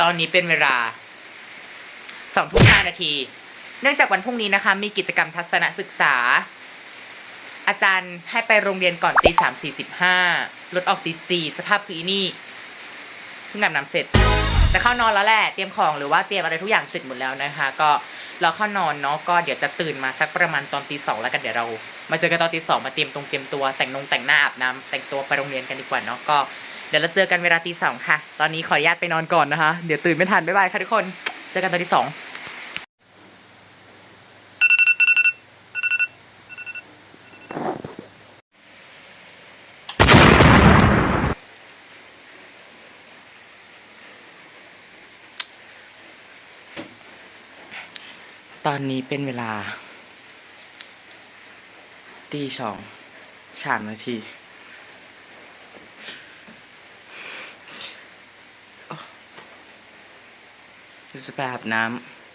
ตอนนี้เป็นเวลาสองทุ่มห้านาที เนื่องจากวันพรุ่งนี้นะคะ มีกิจกรรมทัศนศึกษา อาจารย์ให้ไปโรงเรียนก่อนตีสามสี่สิบห้ารถออกตีสี่สภาพคืออีนี่เพิ่งอาบน้ำเสร็จ จะเข้านอนแล้วแหละเตรียมของหรือว่าเตรียมอะไรทุกอย่างเสร็จหมดแล้วนะคะ ก็รอเข้านอนเนาะก็เดี๋ยวจะตื่นมาสักประมาณตอนตีสองแล้วกันเดี๋ยวเรา มาเจอกันตอนตีสองมาเตรียมตรงเตรียมตัวแต่งนงแต่งหน้าอาบน้ำแต่งตัวไปโรงเรียนกันดีกว่าเนาะก็ ดี๋ยวเราเจอกันเวลาตีสองค่ะ ตอนนี้ขออนุญาตไปนอนก่อนนะคะ เดี๋ยวตื่นไม่ทัน บ๊ายบายค่ะทุกคน เจอกันตอนที่สองตอนนี้เป็นเวลาตีสองสามนาทีโอ้ จะไปอาบน้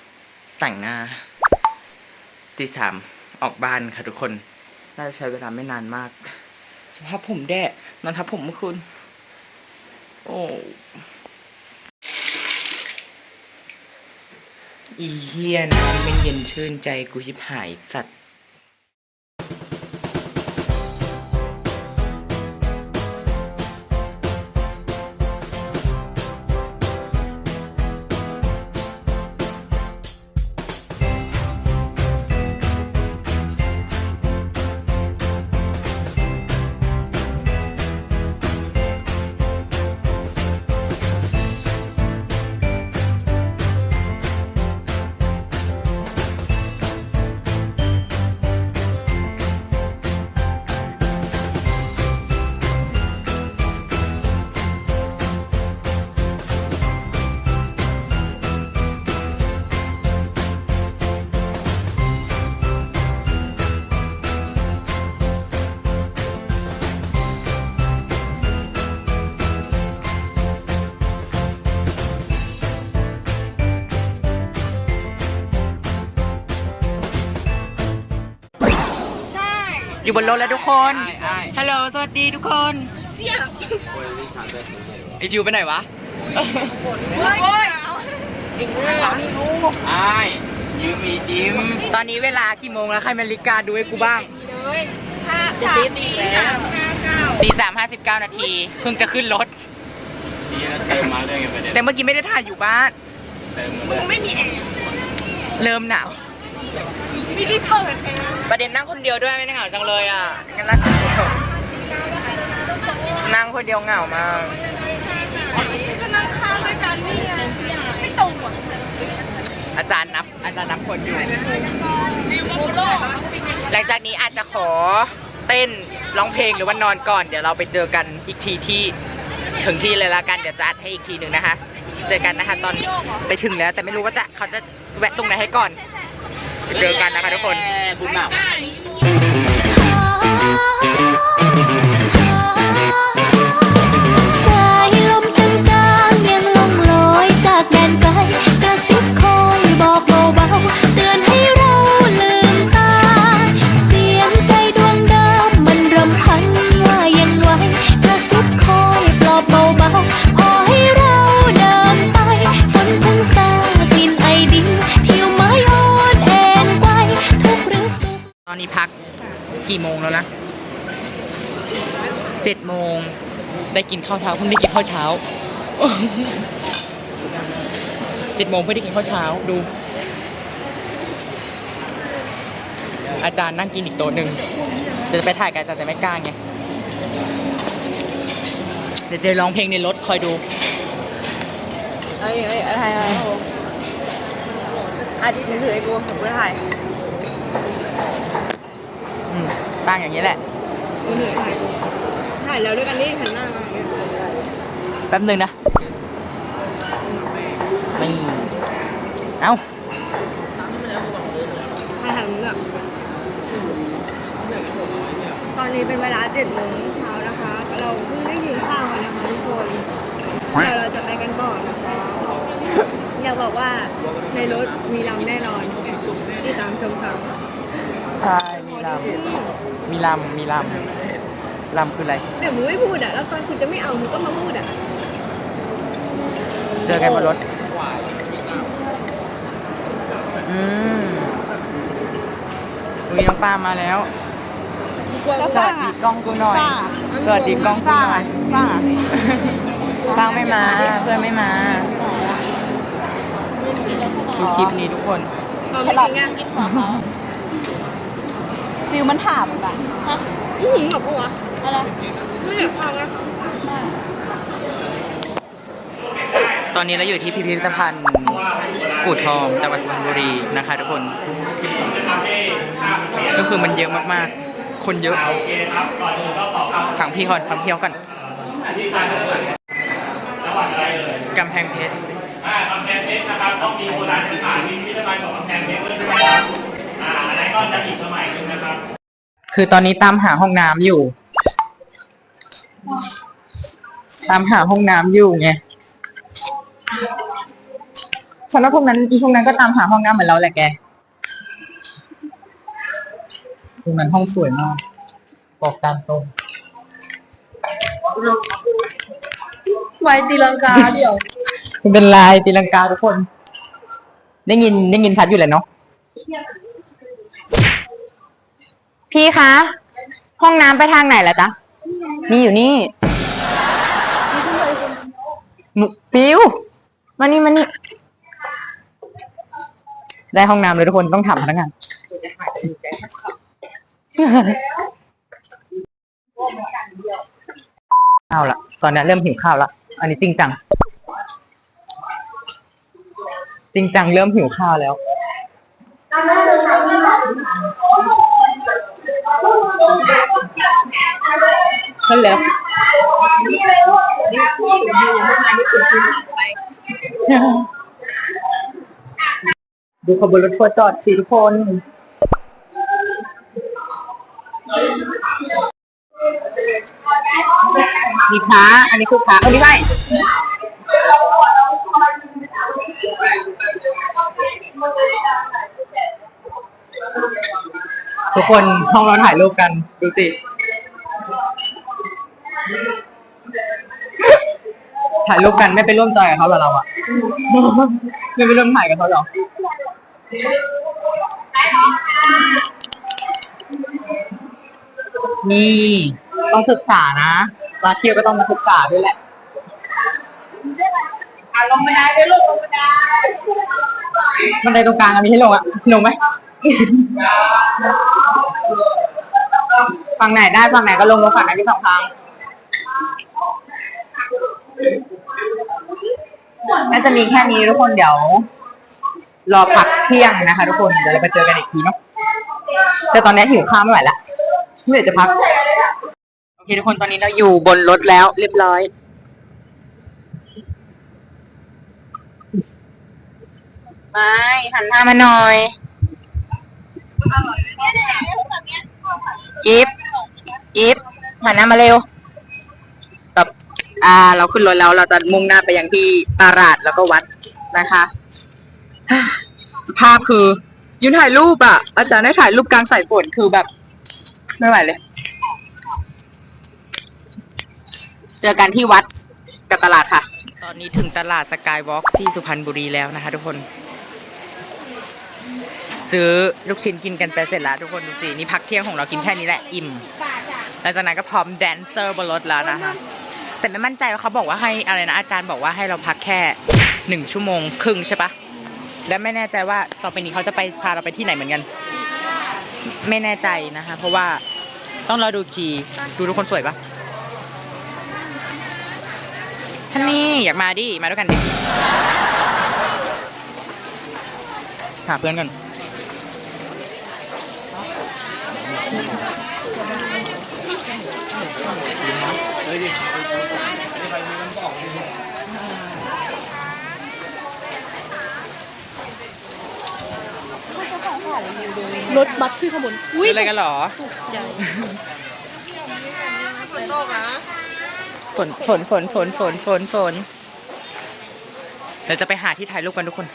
ำแต่งหน้าตีสามออกบ้านค่ะทุกคน น่าจะใช้เวลาไม่นานมาก สภาพผมแด่นอนทับผมเมื่อคืนโอ้อีเฮียน้ำเป็นเย็นชื่นใจกูชิบหายสัตว์ อยู่บนรถแล้วทุกคน ฮัลโหล สวัสดีทุกคน เสี่ยงไอจิวไปไหนวะโอ้ยไอ้ยืมมีจิม ตอนนี้เวลากี่โมงแล้วใครมาริกาดูให้กูบ้างเลยห้าสามสามห้าเก้าตีสามห้าสิบเก้านาที เพิ่งจะขึ้นรถนี่เราเติมมาเรื่องไงประเด็นแต่เมื่อกี้ไม่ได้ถ่ายอยู่บ้านเติมมามึเรื่องงไม่มีแอร์เริ่มหนาว ไม่ได้เปิดแอร์ประเด็นนั่งคนเดียวด้วยไม่ได้เหงาจังเลยอะงั้นนั่งคนเดียวนั่งคนเดียวเหงามากก็นั่งข้างด้วยกันนี่ไงไม่ตรงอะอาจารย์นับอาจารย์นับคนอยู่ หลังจากนี้อาจจะขอเต้นร้องเพลงหรือว่านอนก่อน เดี๋ยวเราไปเจอกันอีกทีที่ถึงที่เลยละกันเดี๋ยวจะอัดให้อีกทีหนึ่งนะคะ เจอกันนะคะตอนไปถึงแล้วแต่ไม่รู้ว่าจะเขาจะแวะตรงไหนให้ก่อนไป เจอกันนะคะทุกคน บุญหนัก นี้พักกี่โมงแล้วนะเจ็ดโมงได้กินข้าวเช้าเพิ่งได้กินข้าวเช้าเจ็ดโมงเพิ่งได้กินข้าวเช้าดู อาจารย์นั่งกินอีกโต๊ะหนึ่งจะไปถ่ายกันอาจารย์แต่ไม่กล้าไงเดี๋ยวจะร้องเพลงในรถคอยดูเอ้ยเอ้ยอะไรอะไรอาทิตย์ถือไอ้กูผมไม่ถ่าย อืม ตั้งอย่างนี้แหละมึงถือถ่ายถ่ายแล้วด้วยกันนี่หันหน้ามาอย่างเงี้ยแป๊บหนึงนะไม่เอ้าถ่ายทางนู้นอะตอนนี้เป็นเวลาเจ็ดโมงเช้านะคะ เราเพิ่งได้กินข้าวกันนะคะทุกคนเดี๋ยวเราจะไปกันก่อนนะคะอยากบอกว่าในรถมีลำแน่นอนที่ตามชมค่ะใช่มีลำ มีลำมีลำลำคืออะไร เดี๋ยวมึงไม่พูดอะ แล้วตอนคุณจะไม่เอามึงก็มาพูดอะ เจอกันบนรถอืมอุ้ยน้องป้ามาแล้วสวัสดีกล้องกูหน่อยสวัสดีกล้องกูหน่อยป้าไม่มา เพื่อนไม่มาดูคลิปนี้ทุกคนเราไม่กินไงฟิลมันถามเหมือนกันอื้อหือหรอปะวะอะไรไม่อยากฟังนะตอนนี้เราอยู่ที่พิพิธภัณฑ์อู่ทองจังหวัดสุพรรณบุรีนะคะทุกคน ก็คือมันเยอะมากๆ คนเยอะฟังพี่ก่อนฟังพี่เขาก่อนกำแพงเพชรอ่ากำแพงเพชรนะครับต้องมีโบราณสถานมีพิพิธภัณฑ์ของกำแพงเพชรด้วยนะครับ อ่าอันนั้นก็จะอีกสมัยหนึ่งนะครับ คือตอนนี้ตามหาห้องน้ำอยู่ ตามหาห้องน้ำอยู่ไงฉันว่าพวกนั้นอีพวกนั้นก็ตามหาห้องน้ำเหมือนเราแหละแกตรงนั้นห้องสวยมากบอกตามตรงไว้ตีลังกาเดี๋ยวมันเป็นลายตีลังกาทุกคน ได้ยินได้ยินชัดอยู่แหละเนาะ พี่คะ ห้องน้ำไปทางไหนล่ะจ๊ะนี่อยู่นี่หนูปิวมานี่มานี่ ได้ห้องน้ำเลยทุกคนต้องถามพนักงานข้าวละตอนนี้เริ่มหิวข้าวละอันนี้จริงจัง จริงจังเริ่มหิวข้าวแล้ว ขึ้นแล้วดูขบวนรถทัวร์จอดสิทุกคนมีพระอันนี้คือพระเออไม่ ทุกคนห้องเราถ่ายรูปกันดูสิถ่ายรูปกันไม่ไปร่วมจอยกับเขาเหรอเราอะไม่ไปร่วมถ่ายกับเขาเหรอนี่ต้องศึกษานะมาเที่ยวก็ต้องมาศึกษาด้วยแหละลงไม่ได้ด้วยลูกลงไม่ได้มันไดตรงกลางอะมีให้ลงอะลงไหม ฝั่งไหนได้ฝั่งไหนก็ลงมาฝั่งไหนที่สองทางน่าจะมีแค่นี้ทุกคนเดี๋ยว รอพักเที่ยงนะคะ ทุกคนเดี๋ยวเราไปเจอกันอีกทีเนาะแต่ตอนนี้หิวข้าวไม่ไหวละเมื่อไหร่จะพักโอเคทุกคนตอนนี้เราอยู่บนรถแล้ว เรียบร้อยไม่หันหน้ามาหน่อย กิฟกิฟหันหน้ามาเร็วกับอ่า เราขึ้นรถแล้วเราจะมุ่งหน้าไปยังที่ตลาดแล้วก็วัดนะคะสภาพคือยืนถ่ายรูปอะ อาจารย์ได้ถ่ายรูปกลางสายฝนคือแบบ ไม่ไหวเลย เจอกันที่วัดกับตลาดค่ะ ตอนนี้ถึงตลาดสกายวอล์กที่สุพรรณบุรีแล้วนะคะทุกคน ซื้อลูกชิ้นกินกันไปเสร็จแล้วทุกคนดูสิ นี่พักเที่ยงของเรากินแค่นี้แหละอิ่มหลังจากนั้นก็พร้อมแดนเซอร์บนรถแล้วนะคะแต่ไม่มั่นใจว่าเขาบอกว่าให้อะไรนะอาจารย์บอกว่าให้เราพักแค่หนึ่งชั่วโมงครึ่งใช่ปะและไม่แน่ใจว่าต่อไปนี้เขาจะไปพาเราไปที่ไหนเหมือนกัน ไม่แน่ใจนะคะ เพราะว่าต้องรอดูอีกทีดูทุกคนสวยปะท่านนี่อยากมาดิ มาด้วยกันดิหาเพื่อนกัน รถบัสขึ้นขางบวนอุ้ยอะไรกันเหรอฝนตกนะฝนฝนฝนฝนฝนฝนฝนเดี๋ยวจะไปหาที่ถ่ายรูปกันทุกคน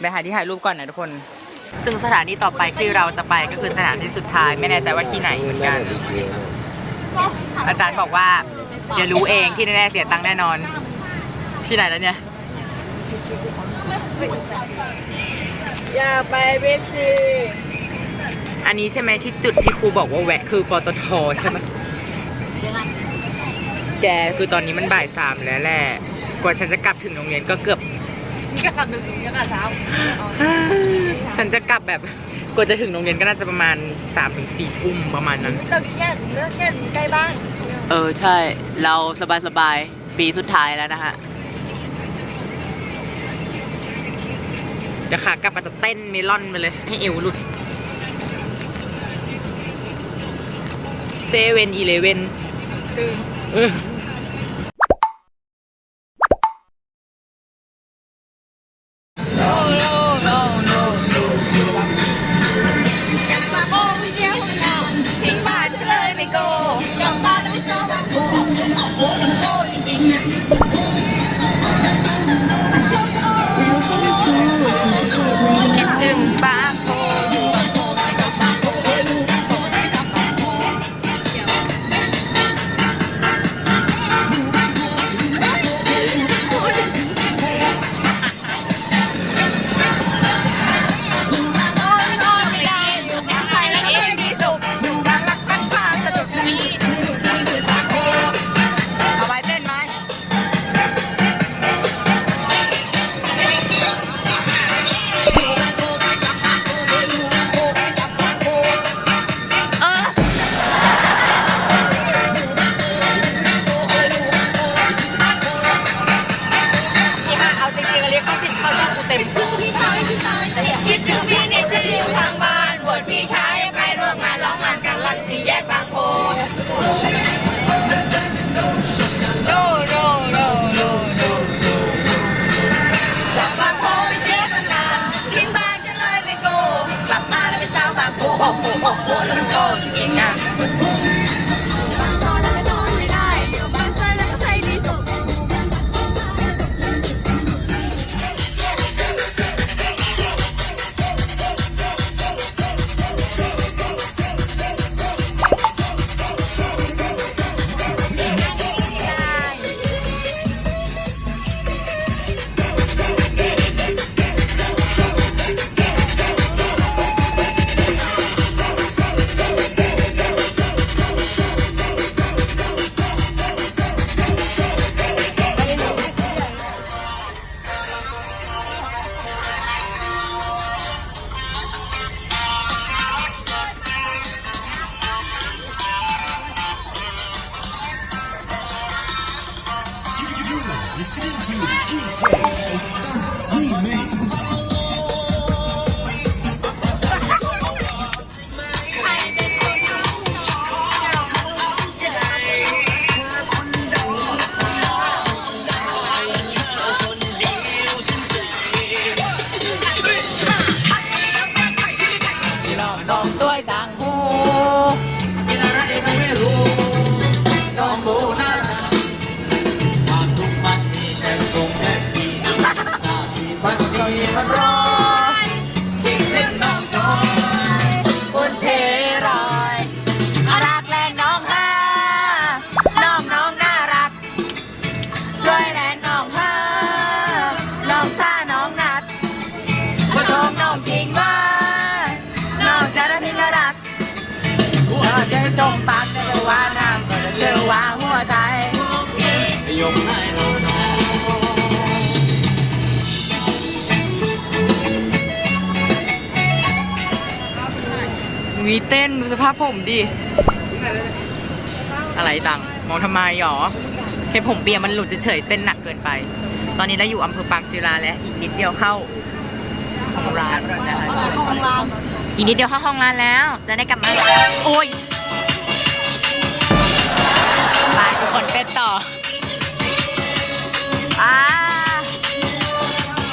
ไปหาที่ถ่ายรูปก่อนนะทุกคน ซึ่งสถานีต่อไปที่เราจะไปก็คือสถานที่สุดท้าย ไม่แน่ใจว่าที่ไหนเหมือนกัน อาจารย์บอกว่า เดี๋ยวรู้เองที่แน่ๆเสียตังค์แน่นอน ที่ไหนแล้วเนี่ย อยากไปเบสซีอันนี้ใช่ไหมที่จุดที่ครูบอกว่าแวะคือปตทใช่ไหมแกคือตอนนี้มันบ่ายสามแล้วแหละ กว่าฉันจะกลับถึงโรงเรียนก็เกือบ นี่ก็กลับดึกนี่ก็กลับเช้าฉันจะกลับแบบกว่าจะถึงโรงเรียนก็น่าจะประมาณ3าถึงสี่ทุ่มประมาณนั้น เราแค่เลือกแค่ใกล้บ้านเออใช่ เราสบายสบายๆปีสุดท้ายแล้วนะฮะเดี๋ยวขากลับมาจะเต้นเมลอนไปเลย ให้เอวหลุดเซเว่นอีเลเว่นตื่น วีเต้นดูสภาพผมดิ อะไรตังมองทำไมหรอเห็นผมเปียมันหลุดเฉยเต้นหนักเกินไป ตอนนี้เราอยู่อำเภอปางศิลาแล้ว อีกนิดเดียวเข้าห้องร้านอีกนิดเดียวเข้าห้องร้านแล้ว จะได้กลับมาโอ้ยไปทุกคนเต้นต่ออ่า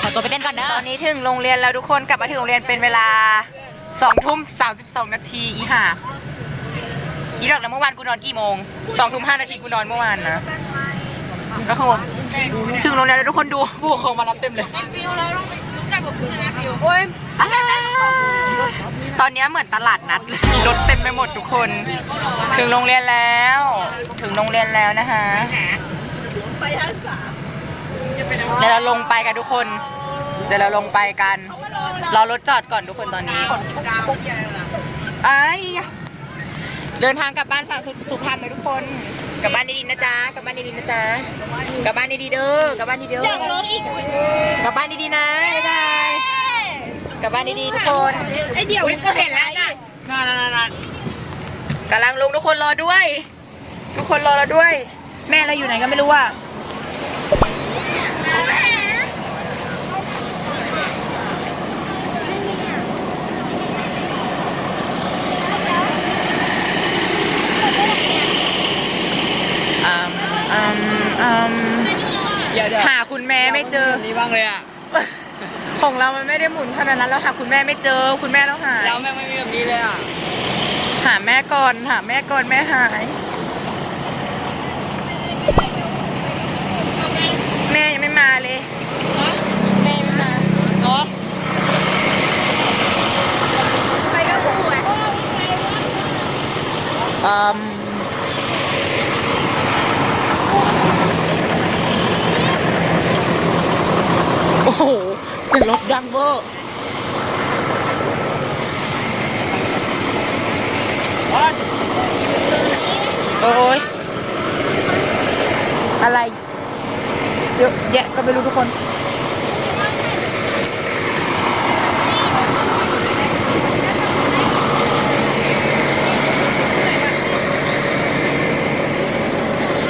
ขอตัวไปเต้นก่อนเด้อตอนนี้ถึงโรงเรียนแล้วทุกคนกลับมาถึงโรงเรียนเป็นเวลา สองทุ่มสามสิบสองนาทีอีห่าอีดอกแล้วเมื่อวานกูนอนกี่โมงสองทุ่มห้านาทีกูนอนเมื่อวานนะก็คือถึงโรงเรียนแล้วทุกคนดูผู้ปกครองมารับเต็มเลยโอ้ยอ้าวตอนเนี้ยเหมือนตลาดนัดเลยรถเต็มไปหมดทุกคน ถึงโรงเรียนแล้ว ถึงโรงเรียนแล้วนะคะเดี๋ยวเราลงไปกันทุกคน เดี๋ยวเราลงไปกันรอรถจอดก่อนทุกคนตอนนี้ไอ้เดินทางกลับบ้านฝั่งสุสุพรรณเลยทุกคน กลับบ้านดีๆนะจ๊ะ กลับบ้านดีๆนะจ๊ะ กลับบ้านดีๆเด้อ กลับบ้านดีๆเด้ออยากร้องอีกกลับบ้านดีๆนะบ๊ายบายกลับบ้านดีๆทุกคนไอเดี๋ยวก็เห็นแล้วน่ะกำลังลงทุกคนรอด้วย ทุกคนรอเราด้วย แม่เราอยู่ไหนก็ไม่รู้อะอืม อืมอืมเดี๋ยวเดี๋ยวหาคุณแม่ไม่เจอ นี่บ้างเลยอะ ของเรามันไม่ได้หมุนขนาดนั้นเราหาคุณแม่ไม่เจอ คุณแม่เราหายแล้วแม่งไม่มีแบบนี้เลยอะ หาแม่ก่อนหาแม่ก่อนแม่หาย แม่ยังไม่มาเลย แม่ยังไม่มาเนาะไปกับผู้อะอืม โอ้โหเสียงรถดังเวอร์โอ้ยอะไรเยอะแยะก็ไม่รู้ทุกคน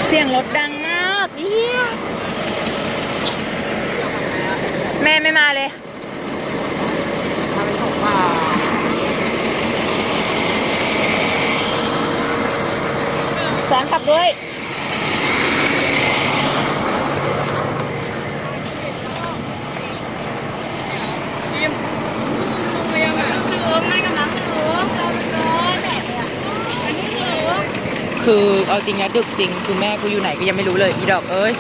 เสียงรถดังมากเฮีย แม่ไม่มาเลยสอนกลับด้วยคือเอาจริงนะดึกจริง คือแม่กูอยู่ไหนก็ยังไม่รู้เลย อีดอกเอ้ย